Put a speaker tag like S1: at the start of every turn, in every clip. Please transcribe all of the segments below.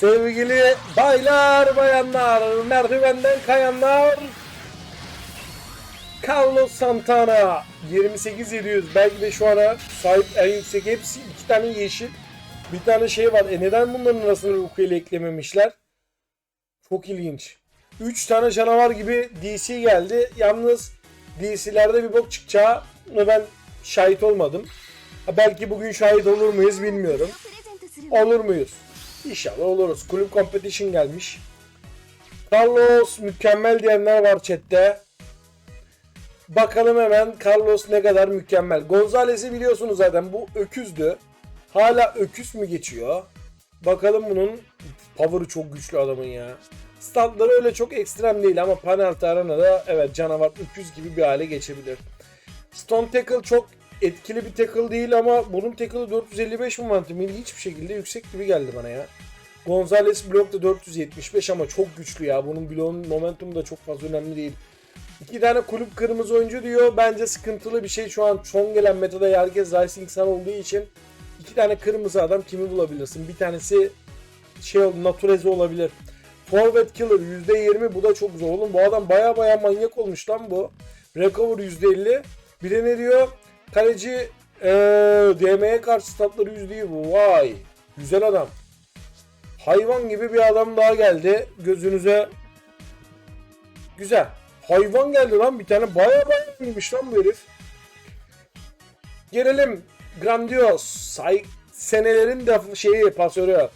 S1: Sevgili baylar, bayanlar, merdivenden kayanlar. Carlos Santana 28700 belki de şu ana sahip en yüksek hepsi iki tane yeşil. Bir tane şey var. E neden bunların arasını Ruku ile eklememişler? Çok ilginç. 3 tane canavar gibi DC geldi. Yalnız DC'lerde bir bok çıkacağını ben şahit olmadım. Ha belki bugün şahit olur muyuz bilmiyorum. Olur muyuz? İnşallah oluruz. Kulüp competition gelmiş. Carlos mükemmel diyenler var chatte. Bakalım hemen Carlos ne kadar mükemmel. Gonzalez'i biliyorsunuz zaten bu öküzdü. Hala öküz mü geçiyor? Bakalım bunun power'ı çok güçlü adamın ya. Statları öyle çok ekstrem değil ama penaltı arenada evet canavar öküz gibi bir hale geçebilir. Stone Tackle çok etkili bir tackle değil ama bunun tackle'ı 455 momentum hiçbir şekilde yüksek gibi geldi bana ya. Gonzalez blok da 475 ama çok güçlü ya. Bunun bloğun momentumu da çok fazla önemli değil. İki tane kulüp kırmızı oyuncu diyor. Bence sıkıntılı bir şey şu an son gelen metada herkes Rising Sun olduğu için iki tane kırmızı adam kimi bulabilirsin? Bir tanesi şey Natureze olabilir. Forward Killer %20 bu da çok zor oğlum. Bu adam baya baya manyak olmuş lan bu. Recover %50. Bir de ne diyor? Kaleci ee, DM'ye karşı statları %100 bu. Vay. Güzel adam. Hayvan gibi bir adam daha geldi. Gözünüze güzel. Hayvan geldi lan bir tane. Baya baya iyiymiş lan bu herif. Gelelim. Grandios. Say senelerin de şeyi pasörü.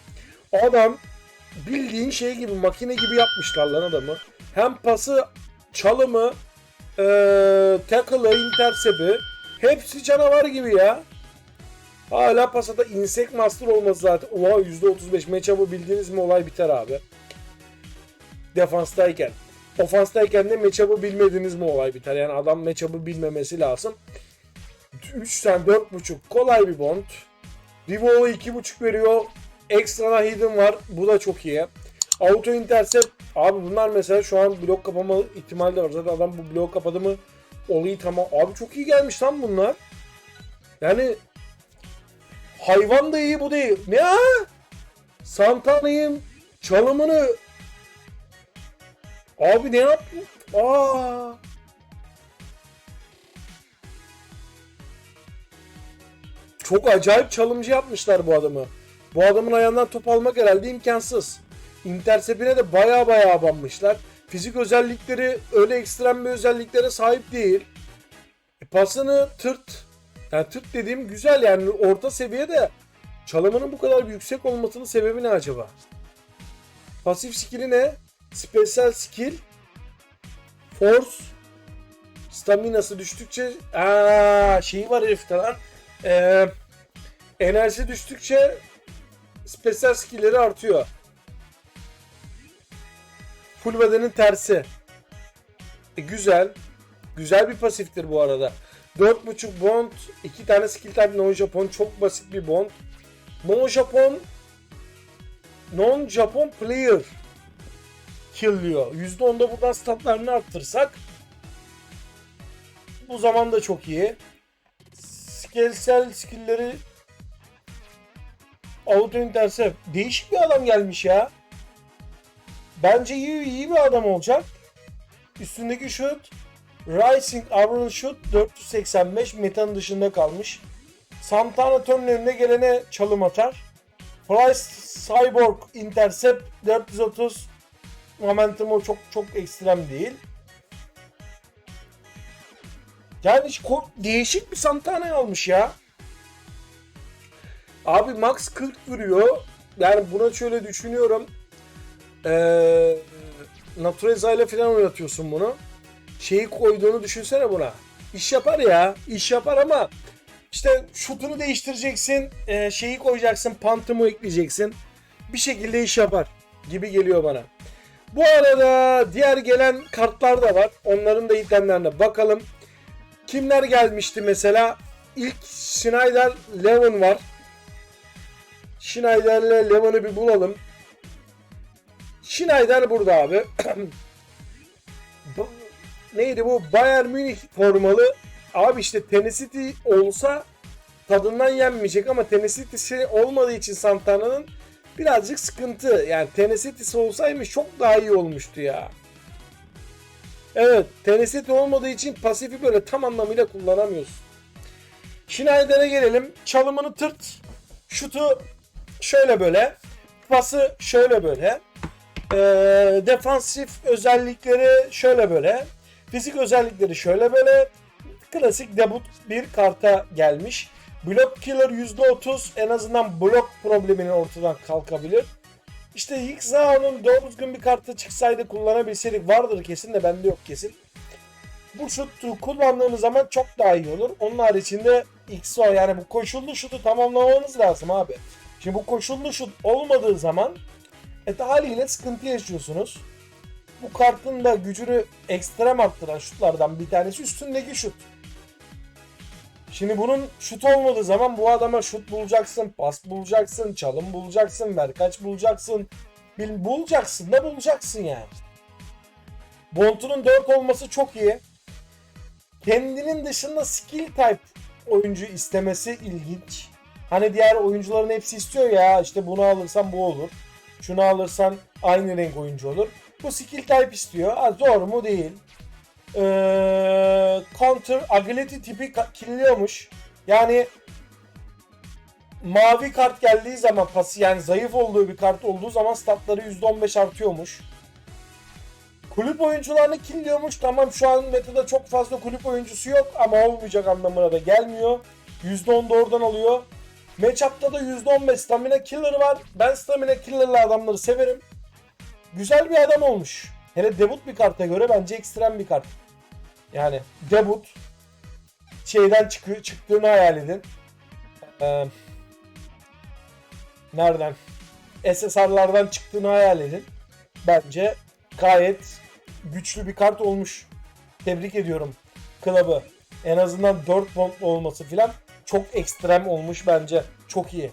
S1: Adam bildiğin şey gibi makine gibi yapmışlar lan adamı. Hem pası çalımı eee tackle'ı intercept'i hepsi canavar gibi ya. Hala pasada insek master olması zaten. Oha %35 matchup'ı bildiğiniz mi olay biter abi. Defanstayken. Ofanstayken de matchup'ı bilmediğiniz mi olay biter. Yani adam matchup'ı bilmemesi lazım. 3 tane 4.5 kolay bir bond. Rivo'u 2.5 veriyor. Ekstra hidden var. Bu da çok iyi. Auto intercept. Abi bunlar mesela şu an blok kapama ihtimali de var. Zaten adam bu blok kapadı mı olayı tamam. Abi çok iyi gelmiş lan bunlar. Yani hayvan da iyi bu değil. Ne ha? Santana'nın çalımını Abi ne yaptın? Aa. Çok acayip çalımcı yapmışlar bu adamı. Bu adamın ayağından top almak herhalde imkansız. Intersepine de baya baya abanmışlar. Fizik özellikleri öyle ekstrem bir özelliklere sahip değil. E, pasını tırt. Yani tırt dediğim güzel yani orta seviyede. Çalımının bu kadar yüksek olmasının sebebi ne acaba? Pasif skill'i ne? Special skill. Force. Staminası düştükçe aa şeyi var herifte lan. Ee, enerji düştükçe special skill'leri artıyor. Full bedenin tersi. E, güzel. Güzel bir pasiftir bu arada. 4.5 bond, 2 tane skill type non Japon çok basit bir bond. Non Japon non Japon player kill diyor. %10'da buradan statlarını arttırsak bu zaman da çok iyi. Skillsel skill'leri auto intercept. Değişik bir adam gelmiş ya. Bence iyi, iyi bir adam olacak. Üstündeki şut Rising Iron Shoot 485 metanın dışında kalmış. Santana turn önüne gelene çalım atar. Price Cyborg Intercept 430 momentumu çok çok ekstrem değil. Yani değişik bir Santana almış ya. Abi max 40 vuruyor. Yani buna şöyle düşünüyorum. Ee, Natureza ile falan oynatıyorsun bunu. Şeyi koyduğunu düşünsene buna. İş yapar ya. iş yapar ama işte şutunu değiştireceksin. ee, şeyi koyacaksın. Pantımı ekleyeceksin. Bir şekilde iş yapar gibi geliyor bana. Bu arada diğer gelen kartlar da var. Onların da itemlerine bakalım. Kimler gelmişti mesela? İlk Schneider Levin var. Schneider'le Levin'i bir bulalım. Schneider burada abi. Neydi bu? Bayern Münih formalı. Abi işte Tennessee olsa tadından yenmeyecek ama Tennessee'si olmadığı için Santana'nın birazcık sıkıntı. Yani Tennessee'si olsaymış çok daha iyi olmuştu ya. Evet, Tennessee olmadığı için pasifi böyle tam anlamıyla kullanamıyorsun. Schneider'e gelelim. Çalımını tırt. Şutu şöyle böyle. Pası şöyle böyle. Ee, defansif özellikleri şöyle böyle. Fizik özellikleri şöyle böyle. Klasik debut bir karta gelmiş. Block killer %30 en azından blok problemini ortadan kalkabilir. İşte Higgsa'nın doğru düzgün bir kartı çıksaydı kullanabilseydik vardır kesin de bende yok kesin. Bu şutu kullandığınız zaman çok daha iyi olur. Onun haricinde XO yani bu koşullu şutu tamamlamanız lazım abi. Şimdi bu koşullu şut olmadığı zaman e, haliyle sıkıntı yaşıyorsunuz. Bu kartın da gücünü ekstrem arttıran şutlardan bir tanesi üstündeki şut. Şimdi bunun şut olmadığı zaman bu adama şut bulacaksın, pas bulacaksın, çalım bulacaksın, verkaç bulacaksın. Bil, bulacaksın da bulacaksın yani. Bontu'nun 4 olması çok iyi. Kendinin dışında skill type oyuncu istemesi ilginç. Hani diğer oyuncuların hepsi istiyor ya işte bunu alırsan bu olur. Şunu alırsan aynı renk oyuncu olur. Bu skill type istiyor. Ha, zor mu değil. Ee, counter agility tipi killiyormuş. Yani mavi kart geldiği zaman pası yani zayıf olduğu bir kart olduğu zaman statları %15 artıyormuş. Kulüp oyuncularını killiyormuş. Tamam şu an metada çok fazla kulüp oyuncusu yok ama olmayacak anlamına da gelmiyor. %10 da oradan alıyor. Matchup'ta da %15 stamina killer var. Ben stamina killer'lı adamları severim. Güzel bir adam olmuş. Hele debut bir karta göre bence ekstrem bir kart. Yani debut şeyden çıkıyor, çıktığını hayal edin. Ee, nereden? SSR'lardan çıktığını hayal edin. Bence gayet güçlü bir kart olmuş. Tebrik ediyorum klubı. En azından 4 bondlu olması filan çok ekstrem olmuş bence. Çok iyi.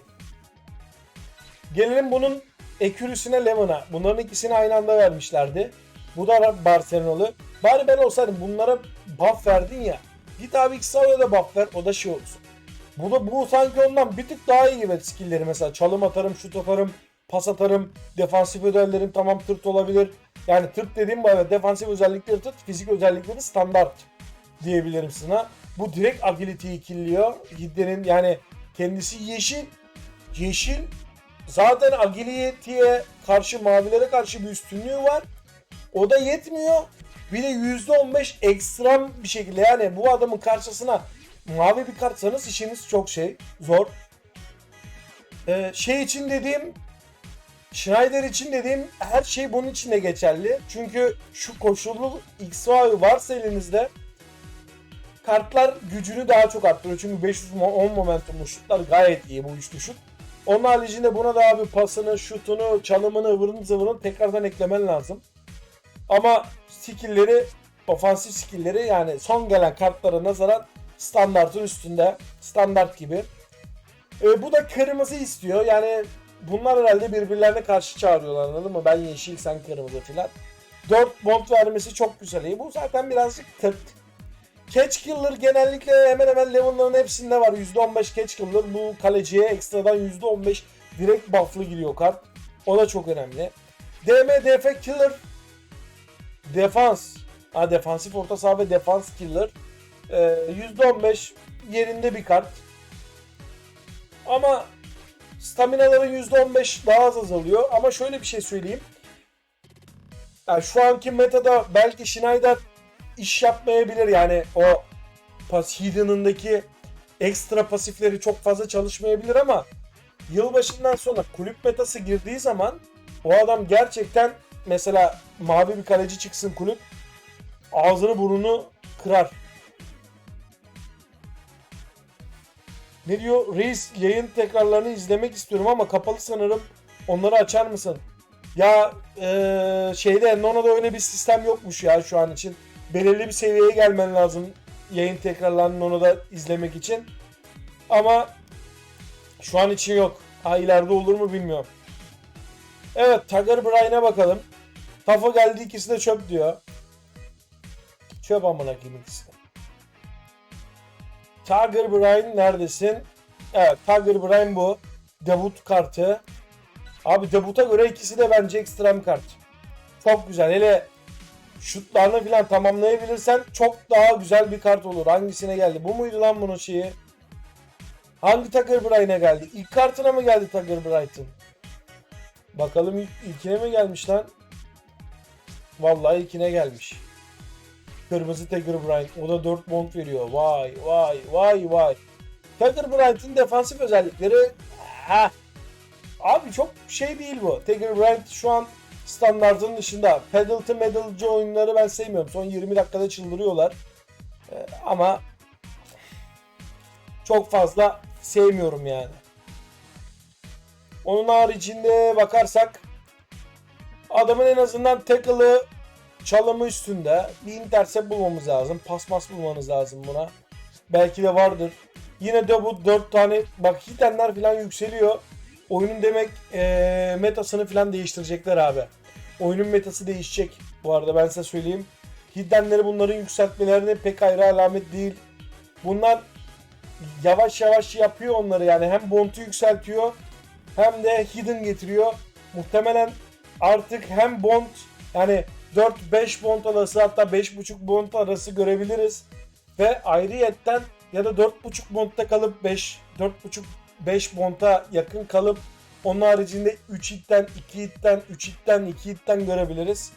S1: Gelelim bunun Ekürüsüne Lemon'a. Bunların ikisini aynı anda vermişlerdi. Bu da Barcelonalı. Bari ben olsaydım bunlara buff verdin ya. Git abi Xavio'ya da buff ver o da şey olsun. Bu da bu sanki ondan bir tık daha iyi gibi skillleri mesela çalım atarım, şut atarım, pas atarım, defansif özelliklerim tamam tırt olabilir. Yani tırt dediğim bu evet defansif özellikleri tırt, fizik özellikleri standart diyebilirim sana. Bu direkt agility'yi killiyor. Hidde'nin yani kendisi yeşil. Yeşil zaten agility'ye karşı mavilere karşı bir üstünlüğü var. O da yetmiyor. Bir de %15 ekstrem bir şekilde yani bu adamın karşısına mavi bir kartsanız işiniz çok şey zor. Ee, şey için dediğim Schneider için dediğim her şey bunun için de geçerli. Çünkü şu koşullu XY varsa elinizde kartlar gücünü daha çok arttırıyor. Çünkü 510 momentumlu şutlar gayet iyi bu üçlü şut. Onun haricinde buna da abi pasını, şutunu, çalımını, ıvırını zıvırını tekrardan eklemen lazım. Ama skill'leri, ofansif skill'leri yani son gelen kartlara nazaran standartın üstünde. Standart gibi. E, bu da kırmızı istiyor. Yani bunlar herhalde birbirlerine karşı çağırıyorlar anladın mı? Ben yeşil sen kırmızı filan. 4 bond vermesi çok güzel. E, bu zaten birazcık tırt. Catch Killer genellikle hemen hemen level'ların hepsinde var. %15 Catch Killer. Bu kaleciye ekstradan %15 direkt buff'lı giriyor kart. O da çok önemli. DM DF Killer Defans. Ha, defansif orta saha ve defans killer. Ee, %15 yerinde bir kart. Ama staminaların %15 daha az azalıyor. Ama şöyle bir şey söyleyeyim. Yani şu anki metada belki Schneider iş yapmayabilir. Yani o pas Hidden'ındaki ekstra pasifleri çok fazla çalışmayabilir ama yılbaşından sonra kulüp metası girdiği zaman o adam gerçekten mesela mavi bir kaleci çıksın kulüp ağzını burnunu kırar. Ne diyor? Reis yayın tekrarlarını izlemek istiyorum ama kapalı sanırım. Onları açar mısın? Ya ee, şeyde Nono'da öyle bir sistem yokmuş ya şu an için. Belirli bir seviyeye gelmen lazım yayın tekrarlarını Nono'da izlemek için. Ama şu an için yok. Ha ileride olur mu bilmiyorum. Evet Tiger Bryan'a bakalım. Tafa geldi ikisi de çöp diyor. Çöp amına koyayım ikisi de. Tiger Bryan neredesin? Evet Tiger Bryan bu. Debut kartı. Abi debuta göre ikisi de bence ekstrem kart. Çok güzel. Hele şutlarını falan tamamlayabilirsen çok daha güzel bir kart olur. Hangisine geldi? Bu muydu lan bunun şeyi? Hangi Tucker Bright'e geldi? İlk kartına mı geldi Tucker Bright'ın? Bakalım ilk, ilkine mi gelmiş lan? Vallahi ilkine gelmiş. Kırmızı Tucker Bryant. O da 4 bond veriyor. Vay vay vay vay. Tucker Bryant'ın defansif özellikleri ha. Abi çok şey değil bu. Tucker Bryant şu an standartın dışında. Pedal to medalci oyunları ben sevmiyorum. Son 20 dakikada çıldırıyorlar. Ee, ama çok fazla sevmiyorum yani. Onun haricinde bakarsak adamın en azından tackle'ı çalımı üstünde. Bir intercept bulmamız lazım. Pas mas bulmanız lazım buna. Belki de vardır. Yine de bu 4 tane bak hitenler falan yükseliyor. Oyunun demek eee, metasını falan değiştirecekler abi. Oyunun metası değişecek. Bu arada ben size söyleyeyim. Hiddenleri bunların yükseltmelerine pek ayrı alamet değil. Bunlar yavaş yavaş yapıyor onları yani. Hem bont'u yükseltiyor hem de hidden getiriyor. Muhtemelen artık hem bond yani 4-5 bond arası hatta 5.5 bond arası görebiliriz. Ve ayrıyetten ya da 4.5 bondta kalıp 5 4.5 5 bonta yakın kalıp onun haricinde 3 hitten, 2 hitten, 3 hitten, 2 hitten görebiliriz.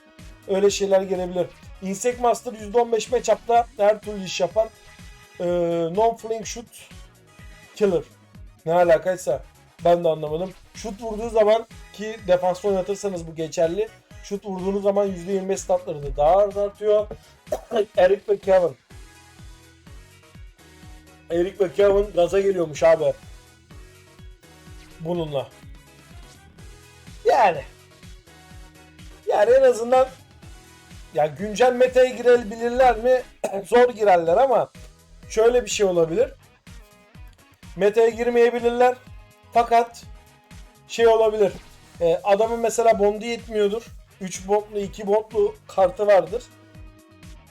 S1: Öyle şeyler gelebilir. Insect Master %15 matchup'ta her türlü iş yapan ee, non-flank shoot killer. Ne alakaysa ben de anlamadım. Şut vurduğu zaman ki defansta oynatırsanız bu geçerli. Şut vurduğunuz zaman %25 statları da daha artıyor. Eric ve Kevin. Eric ve Kevin gaza geliyormuş abi. Bununla. Yani. Yani en azından ya güncel meta'ya girebilirler mi? Zor girerler ama şöyle bir şey olabilir. Meta'ya girmeyebilirler. Fakat şey olabilir. E, adamın mesela bondu yetmiyordur. 3 bondlu 2 bondlu kartı vardır.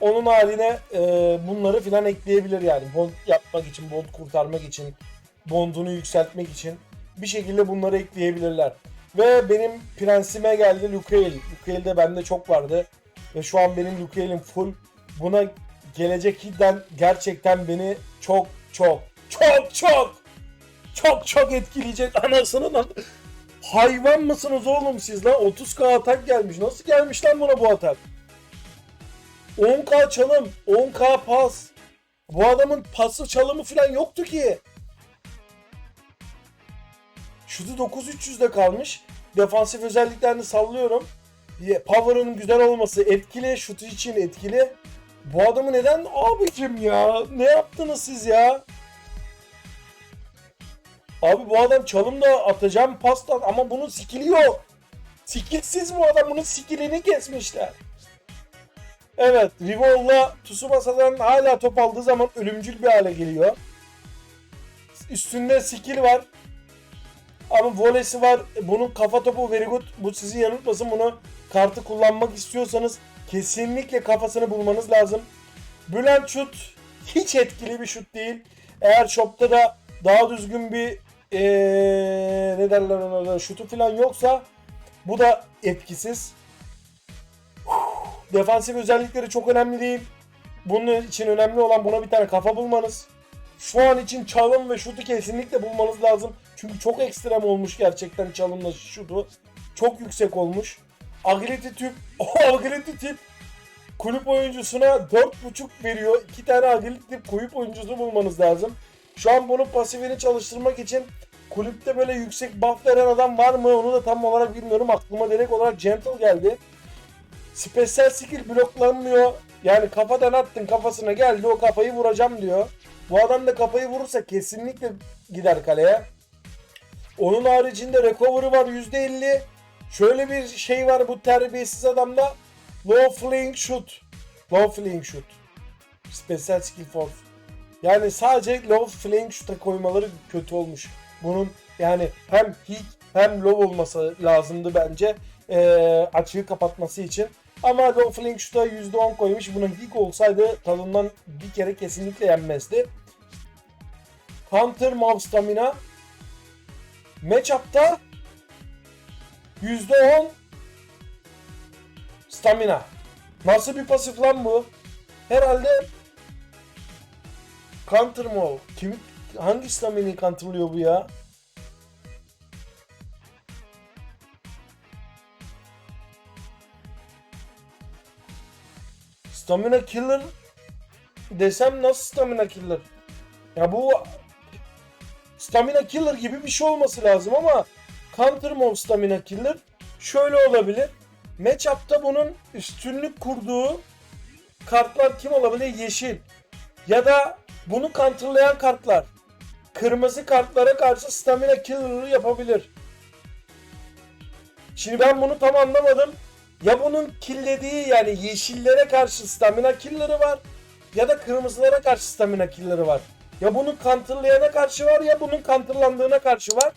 S1: Onun haline e, bunları filan ekleyebilir yani. Bond yapmak için, bond kurtarmak için, bondunu yükseltmek için bir şekilde bunları ekleyebilirler. Ve benim prensime geldi Lucail. Lucail'de bende çok vardı. Ve şu an benim Lucail'im full. Buna gelecek hidden gerçekten beni çok çok çok çok çok çok etkileyecek anasını lan. Hayvan mısınız oğlum siz lan? 30k atak gelmiş. Nasıl gelmiş lan buna bu atak? 10k çalım, 10k pas. Bu adamın pası çalımı falan yoktu ki. Şutu 9300'de kalmış. Defansif özelliklerini sallıyorum. Power'ın güzel olması etkili, şutu için etkili. Bu adamı neden abicim ya? Ne yaptınız siz ya? Abi bu adam çalımla atacağım pastan ama bunun skill'i yok. Skillsiz bu adam bunun skill'ini kesmişler. Evet Rivol'la Tsubasa'dan hala top aldığı zaman ölümcül bir hale geliyor. Üstünde skill var. Ama volesi var. Bunun kafa topu very good. Bu sizi yanıltmasın. Bunu kartı kullanmak istiyorsanız kesinlikle kafasını bulmanız lazım. Bülent şut hiç etkili bir şut değil. Eğer shopta da daha düzgün bir ee, ne derler ona şutu falan yoksa bu da etkisiz. Defansif özellikleri çok önemli değil. Bunun için önemli olan buna bir tane kafa bulmanız. Şu an için çalım ve şutu kesinlikle bulmanız lazım. Çünkü çok ekstrem olmuş gerçekten çalımla şutu. Çok yüksek olmuş. Agility tip, o agility tip kulüp oyuncusuna 4.5 veriyor. 2 tane agility tip kulüp oyuncusu bulmanız lazım. Şu an bunun pasifini çalıştırmak için kulüpte böyle yüksek buff veren adam var mı onu da tam olarak bilmiyorum. Aklıma direkt olarak Gentle geldi. Special skill bloklanmıyor. Yani kafadan attın kafasına geldi o kafayı vuracağım diyor. Bu adam da kafayı vurursa kesinlikle gider kaleye. Onun haricinde recovery var %50. Şöyle bir şey var bu terbiyesiz adamda. Low flying shoot. Low flying shoot. Special skill force. Yani sadece low flying shoot'a koymaları kötü olmuş. Bunun yani hem hit hem low olması lazımdı bence ee, açığı kapatması için. Ama low flying shoot'a %10 koymuş. Buna hit olsaydı tadından bir kere kesinlikle yenmezdi. Counter Mob Stamina Matchup'ta %10 stamina. Nasıl bir pasif lan bu? Herhalde counter o? Kim, hangi stamina'yı counterlıyor bu ya? Stamina killer desem nasıl stamina killer? Ya bu stamina killer gibi bir şey olması lazım ama counter move stamina killer şöyle olabilir. Matchup'ta bunun üstünlük kurduğu kartlar kim olabilir? Yeşil. Ya da bunu counterlayan kartlar. Kırmızı kartlara karşı stamina killer'ı yapabilir. Şimdi ben bunu tam anlamadım. Ya bunun killediği yani yeşillere karşı stamina killer'ı var ya da kırmızılara karşı stamina killer'ı var. Ya bunun counterlayana karşı var ya bunun counterlandığına karşı var.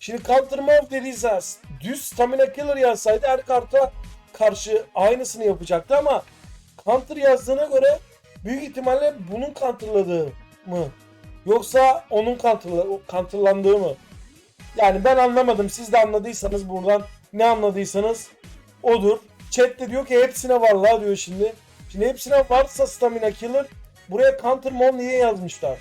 S1: Şimdi counter move dediyse düz stamina killer yazsaydı her karta karşı aynısını yapacaktı ama counter yazdığına göre büyük ihtimalle bunun counterladığı mı? Yoksa onun counterla, counterlandığı mı? Yani ben anlamadım. Siz de anladıysanız buradan ne anladıysanız odur. Chat de diyor ki hepsine var la diyor şimdi. Şimdi hepsine varsa stamina killer buraya counter mom niye yazmışlar?